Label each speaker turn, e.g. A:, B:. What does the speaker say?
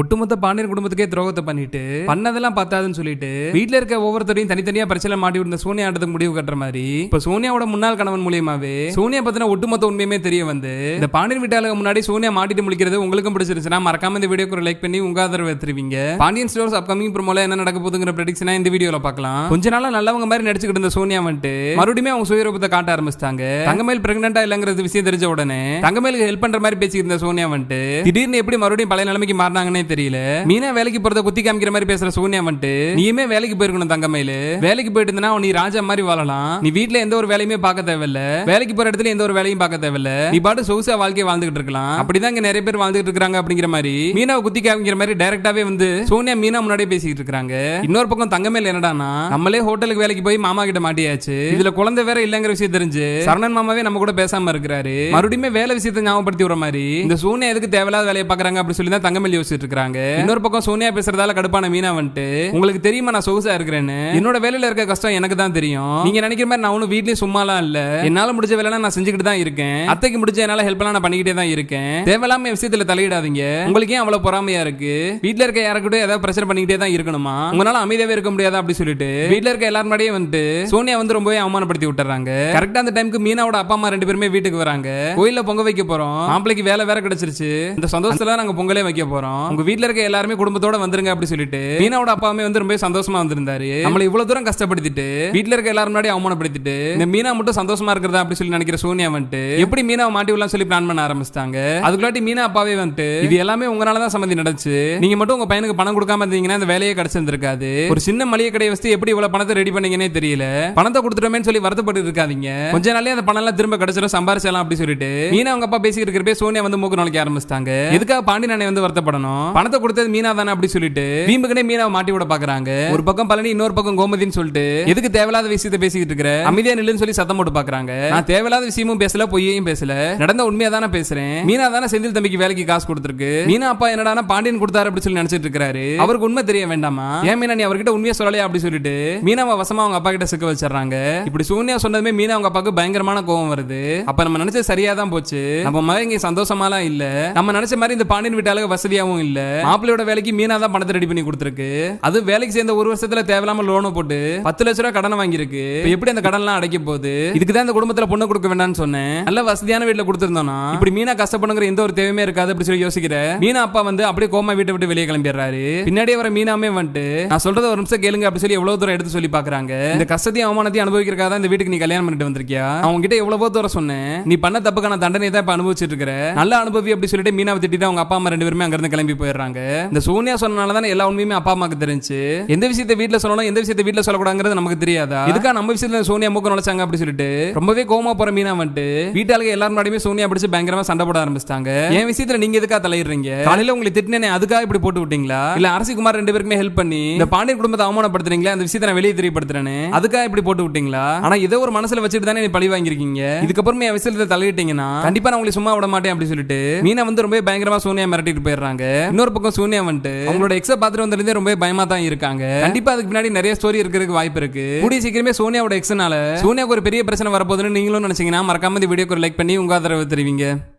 A: ஒட்டுமொத்த பாண்டியன் குடும்பத்துக்கே துரோகத்தை பண்ணிட்டு பண்ணதெல்லாம் பத்தாதுன்னு சொல்லிட்டு வீட்ல இருக்க ஒவ்வொருத்தரையும் தனித்தனியா பிரச்சனை மாட்டி விட்டு சோனியா ஆட்டத்துக்கு முடிவு கட்டுற மாதிரி இப்ப சோனியாவோட முன்னாள் கணவன் மூலியமாவே சோனியா பத்தின ஒட்டுமொத்த உண்மையுமே தெரிய வந்து இந்த பாண்டியன் வீட்டாளுக்கு முன்னாடி சோனியா மாட்டிட்டு முடிக்கிறது உங்களுக்கும் பிடிச்சிருச்சுன்னா மறக்காம இந்த வீடியோக்கு ஒரு லைக் பண்ணி உங்க ஆதரவு எடுத்துருவீங்க. பாண்டியன் ஸ்டோர்ஸ் அப்கமிங் ப்ரோமோல என்ன நடக்க போதுங்கிற ப்ரெடிக்ஷனா இந்த வீடியோல பார்க்கலாம். கொஞ்ச நாளா நல்லவங்க மாதிரி நடிச்சுக்கிட்டு இருந்த சோனியா வந்துட்டு மறுபடியும் அவங்க சுயரூபத்தை காட்ட ஆரம்பிச்சிட்டாங்க. தங்கமேல் பிரெக்னண்டா இல்லங்கிறது விஷயம் தெரிஞ்ச உடனே தங்கமேலுக்கு ஹெல்ப் பண்ற மாதிரி பேசிக்கிட்டு இருந்த சோனியா வந்துட்டு திடீர்னு எப்படி மறுபடியும் பழைய நிலைமைக்கு மாறினாங்கன்னு தெரியல. மீனா வேலைக்கு போறத குத்தி காமிக்கிற மாதிரி பேசுற சோனியா வந்துட்டு நீயுமே வேலைக்கு போயிருக்கணும் தங்கமையில. வேலைக்கு போயிட்டு இருந்தா நீ ராஜா மாதிரி வாழலாம். நீ வீட்ல எந்த ஒரு வேலையுமே பார்க்க தேவையில்ல. வேலைக்கு போற இடத்துல எந்த ஒரு வேலையும் பார்க்க தேவையில்ல. நீ பாட்டு சொகுசா வாழ்க்கையை வாழ்ந்துகிட்டு இருக்கலாம். அப்படிதான் இங்க நிறைய பேர் வாழ்ந்துகிட்டு இருக்காங்க அப்படிங்கிற மாதிரி. மீனாவை குத்தி காமிக்கிற மாதிரி டைரக்டாவே வந்து சோனியா மீனா முன்னாடியே பேசிக்கிட்டு இருக்காங்க இன்னொரு பக்கம் தங்கமேல என்னடானா நம்மளே ஹோட்டலுக்கு வேலைக்கு போய் மாமா கிட்ட மாட்டியாச்சு. இதுல குழந்தை வேற இல்லங்கிற விஷயம் தெரிஞ்சு சரணன் மாமாவே நம்ம கூட பேசாம இருக்கிறாரு. மறுபடியும் வேலை விஷயத்தை ஞாபகப்படுத்தி விடுற மாதிரி இந்த சோனியா எதுக்கு தேவையில்லாத வேலையை பாக்குறாங்க அப்படின்னு சொல்லி தான் தங்கமேல் யோசிச்சுட்டு இருக்காங்க இன்னொரு பக்கம் சோனியா பேசுறதால கடுப்பான மீனா வந்துட்டு உங்களுக்கு தெரியுமா நான் சொகுசா இருக்கிறேன்னு? என்னோட வேலையில இருக்க கஷ்டம் எனக்கு தான் தெரியும். நீங்க நினைக்கிற மாதிரி நான் ஒன்னும் வீட்லயும் சும்மாலாம் இல்ல. என்னால முடிஞ்ச வேலை நான் செஞ்சுக்கிட்டு தான் இருக்கேன். அத்தைக்கு முடிஞ்ச என்னால ஹெல்ப் நான் பண்ணிக்கிட்டே தான் இருக்கேன். தேவையில்லாம விஷயத்துல தலையிடாதீங்க. உங்களுக்கு ஏன் அவ்வளவு பொறாமையா இருக்கு? வீட்ல இருக்க யாருக்கிட்ட ஏதாவது பிரச்சனை பண்ணிக்கிட்டே தான் இருக்கணுமா? உங்களால அமைதியாவே இருக்க முடியாதா? அப்படி சொல்லிட்டு வீட்ல இருக்க எல்லாரும் முன்னாடியே வந்துட்டு சோனியா வந்து ரொம்பவே அவமானப்படுத்தி விட்டுறாங்க. கரெக்டா அந்த டைமுக்கு மீனாவோட அப்பா அம்மா ரெண்டு பேருமே வீட்டுக்கு வராங்க. கோயில்ல பொங்க வைக்க போறோம். மாப்பிளைக்கு வேலை வேற கிடைச்சிருச்சு. இந்த சந்தோஷத்துல நாங்க பொங்கலே வைக்க போறோம். அவங்க வீட்டில் இருக்க எல்லாருமே குடும்பத்தோட வந்துருங்க அப்படி சொல்லிட்டு மீனாவோட அப்பாவுமே வந்து ரொம்ப சந்தோஷமா வந்திருந்தாரு. நம்மள இவ்வளவு தூரம் கஷ்டப்படுத்திட்டு வீட்டில் இருக்க எல்லாரும் முன்னாடி அவமானப்படுத்திட்டு இந்த மீனா மட்டும் சந்தோஷமா இருக்கிறதா அப்படி சொல்லி நினைக்கிற சோனியா வந்துட்டு எப்படி மீனாவை மாட்டி விடலாம் சொல்லி பிளான் பண்ண ஆரம்பிச்சிட்டாங்க. அதுக்குள்ளாட்டி மீனா அப்பாவே வந்துட்டு இது எல்லாமே உங்களால தான் சம்மந்தி நடந்துச்சு. நீங்க மட்டும் உங்க பையனுக்கு பணம் கொடுக்காம இருந்தீங்கன்னா இந்த வேலையே கிடைச்சிருந்திருக்காது. ஒரு சின்ன மளிகை கடையை வச்சு எப்படி இவ்வளவு பணத்தை ரெடி பண்ணீங்கன்னே தெரியல. பணத்தை கொடுத்துட்டோமேன்னு சொல்லி வருத்தப்பட்டு இருக்காதீங்க கொஞ்ச நாளே அந்த பணம் எல்லாம் திரும்ப கிடைச்சிடும் சம்பாரிச்சலாம் அப்படி சொல்லிட்டு மீனா அவங்க அப்பா பேசிக்கிட்டு இருக்கிறப்பே சோனியா வந்து மூக்கு நாளைக்கு ஆரம்பிச்சிட்டாங்க. எதுக்காக பாண்டி நானே வந்து வருத்தப்படணும்? பணத்தை கொடுத்தது மீனா தானே அப்படி சொல்லிட்டு. வீம்புக்குனே மீனாவை மாட்டி விட பாக்குறாங்க. ஒரு பக்கம் பழனி இன்னொரு பக்கம் கோமதின்னு சொல்லிட்டு. எதுக்கு தேவையில்லாத விஷயத்தை பேசிக்கிட்டு இருக்கிற? அமைதியா நில்லுன்னு சொல்லி சத்தம் போட்டு பாக்குறாங்க. நான் தேவையில்லாத விஷயமும் பேசல பொய்யையும் பேசல. நடந்த உண்மையா தானே பேசுறேன். மீனா தானே செந்தில் தம்பிக்கு வேலைக்கு காசு கொடுத்துருக்கு. மீனா அப்பா என்னடா பாண்டியன் கொடுத்தாரு அப்படி சொல்லி நினைச்சிட்டு இருக்காரு. அவருக்கு உண்மை தெரிய வேண்டாமா? ஏன் மீனா நீ அவர்கிட்ட உண்மையை சொல்லலையா அப்படி சொல்லிட்டு? மீனாவை வசமா அவங்க அப்பா கிட்ட சிக்க வச்சிடறாங்க. இப்படி சூன்யா சொன்னதுமே மீனா அவங்க அப்பாவுக்கு பயங்கரமான கோவம் வருது. அப்ப நம்ம நினைச்சது சரியா தான் போச்சு. நம்ம மகன் இங்க சந்தோஷமாலாம் இல்ல. நம்ம நினைச்ச மாதிரி இந்த பாண்டியன் வீட்டாளுக்கு வசதியாவும் இல்ல. மாப்பிள்ளையோட வேலைக்கு மீனா தான் பணத்தை ரெடி பண்ணி கொடுத்துருக்கு. அது வேலைக்கு சேர்ந்த ஒரு வருஷத்துல தேவையில்லாம லோனை போட்டு பத்து லட்ச ரூபாய் கடன் வாங்கியிருக்கு. எப்படி அந்த கடன்லாம் அடைக்க போகுது? இதுக்கு தான் இந்த குடும்பத்துல பொண்ணு கொடுக்க வேண்டாம்னு சொன்னேன். நல்ல வசதியான வீட்டுல கொடுத்திருந்தோம்னா இப்படி மீனா கஷ்டப்படுங்கிற எந்த ஒரு தேவையுமே இருக்காது அப்படி சொல்லி யோசிக்கிற மீனா அப்பா வந்து அப்படியே கோமா வீட்டை விட்டு வெளியே கிளம்பிடுறாரு. பின்னாடியே வர மீனாமே வந்துட்டு நான் சொல்றத ஒரு நிமிஷம் கேளுங்க அப்படி சொல்லி எவ்வளவு தூரம் எடுத்து சொல்லி பாக்குறாங்க. இந்த கஷ்டத்தையும் அவமானத்தையும் அனுபவிக்கிறக்காக தான் இந்த வீட்டுக்கு நீ கல்யாணம் பண்ணிட்டு வந்திருக்கியா? அவங்க கிட்ட எவ்வளவோ தூரம் சொன்னேன். நீ பண்ண தப்புக்கான தண்டனை தான் இப்ப அனுபவிச்சிட்டு இருக்கிற. நல்ல அனுபவி அப்படி சொல்லிட்டு மீனாவை திட்டிட்டு அவங்க அப்பா அம்மா ரெண்டு பேருமே அங்கிருந்து கிளம்பி கிளம்பி போயிடுறாங்க. இந்த சோனியா சொன்னனால தானே எல்லா உண்மையுமே அப்பா அம்மாக்கு தெரிஞ்சு. எந்த விஷயத்தை வீட்ல சொல்லணும் எந்த விஷயத்தை வீட்ல சொல்லக்கூடாதுங்கிறது நமக்கு தெரியாதா? இதுக்கா நம்ம விஷயத்துல சோனியா மூக்க நுழைச்சாங்க அப்படி சொல்லிட்டு ரொம்பவே கோமா போற மீனா வந்துட்டு வீட்டாளுக்கு எல்லாரும் முன்னாடியுமே சோனியா பிடிச்சு பயங்கரமா சண்டை போட ஆரம்பிச்சிட்டாங்க. என் விஷயத்துல நீங்க எதுக்கா தலையிடுறீங்க? காலையில உங்களை திட்டினே அதுக்காக இப்படி போட்டு விட்டீங்களா? இல்ல அரசிகுமார் ரெண்டு பேருக்குமே ஹெல்ப் பண்ணி இந்த பாண்டியன் குடும்பத்தை அவமானப்படுத்துறீங்களா அந்த விஷயத்தை நான் வெளியே தெரியப்படுத்துறேன்னு அதுக்காக இப்படி போட்டு விட்டீங்களா? ஆனா ஏதோ ஒரு மனசுல வச்சுட்டு தானே நீ பழி வாங்கிருக்கீங்க இதுக்கப்புறம் என் விஷயத்தை தலையிட்டீங்கன்னா கண்டிப்பா நான் உங்களை சும்மா விட மாட்டேன் அப்படி சொல்லிட்டு மீனா வந்து ரொம்ப பயங்கரமா சோனியா மிரட்டிட்டு போயிடுறாங்க. இன்னொரு பக்கம் சோனியா வந்துட்டு அவங்களோட எக்ஸ பாத்துட்டு வந்திருந்தே ரொம்ப பயமா தான் இருக்காங்க. கண்டிப்பா அதுக்கு பின்னாடி நிறைய ஸ்டோரி இருக்கிறதுக்கு வாய்ப்பு இருக்கு. கூடிய சீக்கிரமே சோனியாவோட எக்ஸ்னால சோனியாவுக்கு ஒரு பெரிய பிரச்சனை வரப்போகுதுன்னு நீங்களும் நினைச்சீங்கன்னா மறக்காம இந்த வீடியோக்கு லைக் பண்ணி உங்க ஆதரவு தெரிவிங்க.